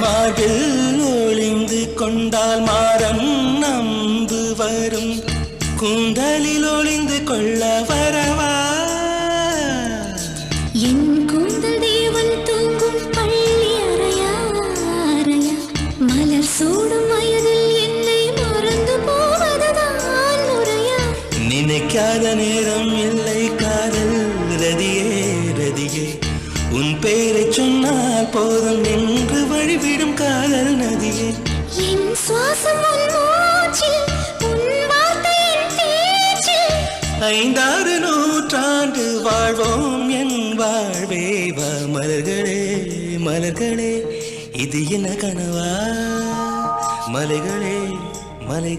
மதில் ஒளிந்து கொண்டால் மாறம் நம்பு வரும். கூந்தலில் ஒளிந்து கொள்ள வரவா? என் கூந்தல் தேவன் தூங்கும் பள்ளி அறையா அறையா. நினைக்காத நேரம் இல்லை காதல் உன் பேரை சொன்னால் போதும் என்று வழிவிடும் காதல் நதியே. என் சுவாசம் ஐந்தாறு நூற்றாண்டு வாழ்வோம் என் வாழ்வே மலர்களே மலர்களே. இது என்ன கனவா? மலைகளே மலைகள்